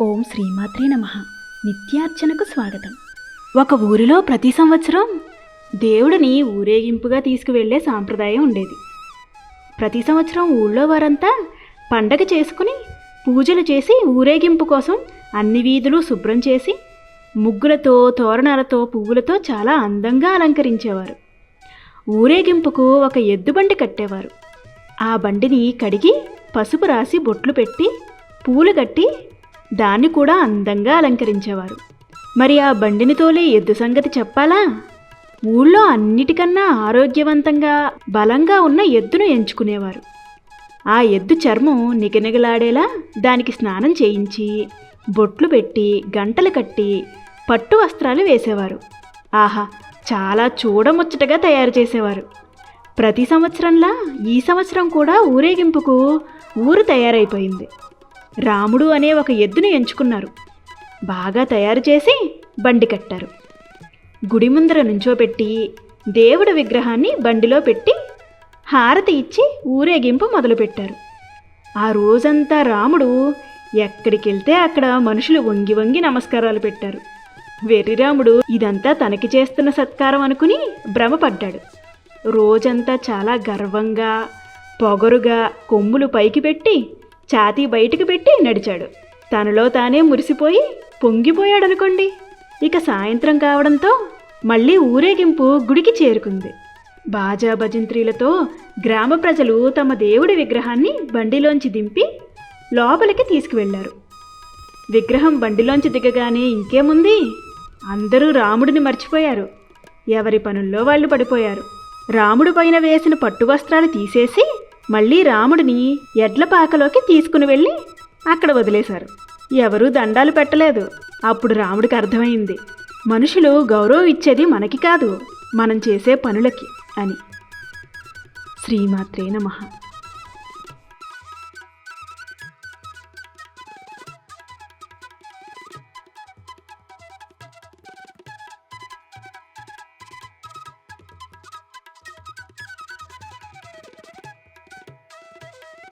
ఓం శ్రీమాత్రే నమ. నిత్యార్చనకు స్వాగతం. ఒక ఊరిలో ప్రతి సంవత్సరం దేవుడిని ఊరేగింపుగా తీసుకువెళ్ళే సాంప్రదాయం ఉండేది. ప్రతి సంవత్సరం ఊళ్ళో వారంతా పండగ చేసుకుని పూజలు చేసి ఊరేగింపు కోసం అన్ని వీధులు శుభ్రం చేసి ముగ్గులతో తోరణాలతో పువ్వులతో చాలా అందంగా అలంకరించేవారు. ఊరేగింపుకు ఒక ఎద్దు బండి కట్టేవారు. ఆ బండిని కడిగి పసుపు రాసి బొట్లు పెట్టి పూలు కట్టి దాన్ని కూడా అందంగా అలంకరించేవారు. మరి ఆ బండిని తోలే ఎద్దు సంగతి చెప్పాలా? ఊళ్ళో అన్నిటికన్నా ఆరోగ్యవంతంగా బలంగా ఉన్న ఎద్దును ఎంచుకునేవారు. ఆ ఎద్దు చర్మం నిగనిగలాడేలా దానికి స్నానం చేయించి బొట్లు పెట్టి గంటలు కట్టి పట్టు వస్త్రాలు వేసేవారు. ఆహా చాలా చూడముచ్చటగా తయారు చేసేవారు. ప్రతి సంవత్సరంలా ఈ సంవత్సరం కూడా ఊరేగింపుకు ఊరు తయారైపోయింది. రాముడు అనే ఒక ఎద్దును ఎంచుకున్నారు. బాగా తయారు చేసి బండి కట్టారు. గుడి ముందర నుంచోపెట్టి దేవుడి విగ్రహాన్ని బండిలో పెట్టి హారతి ఇచ్చి ఊరేగింపు మొదలుపెట్టారు. ఆ రోజంతా రాముడు ఎక్కడికెళ్తే అక్కడ మనుషులు వంగి వంగి నమస్కారాలు పెట్టారు. వెర్రిరాముడు ఇదంతా తనకి చేస్తున్న సత్కారం అనుకుని భ్రమపడ్డాడు. రోజంతా చాలా గర్వంగా పొగరుగా కొమ్ములు పైకి పెట్టి ఛాతీ బయటికి పెట్టి నడిచాడు. తనలో తానే మురిసిపోయి పొంగిపోయాడనుకోండి. ఇక సాయంత్రం కావడంతో మళ్ళీ ఊరేగింపు గుడికి చేరుకుంది. బాజా భజంత్రీలతో గ్రామ ప్రజలు తమ దేవుడి విగ్రహాన్ని బండిలోంచి దింపి లోపలికి తీసుకువెళ్ళారు. విగ్రహం బండిలోంచి దిగగానే ఇంకేముంది? అందరూ రాముడిని మర్చిపోయారు. ఎవరి పనుల్లో వాళ్ళు పడిపోయారు. రాముడు పైన వేసిన పట్టు వస్త్రాలు తీసేసి మళ్ళీ రాముడిని ఎడ్ల పాకలోకి తీసుకుని వెళ్ళి అక్కడ వదిలేశారు. ఎవరూ దండాలు పెట్టలేదు. అప్పుడు రాముడికి అర్థమైంది. మనుషులు గౌరవం ఇచ్చేది మనకి కాదు. మనం చేసే పనులకి అని. శ్రీమాత్రే నమః.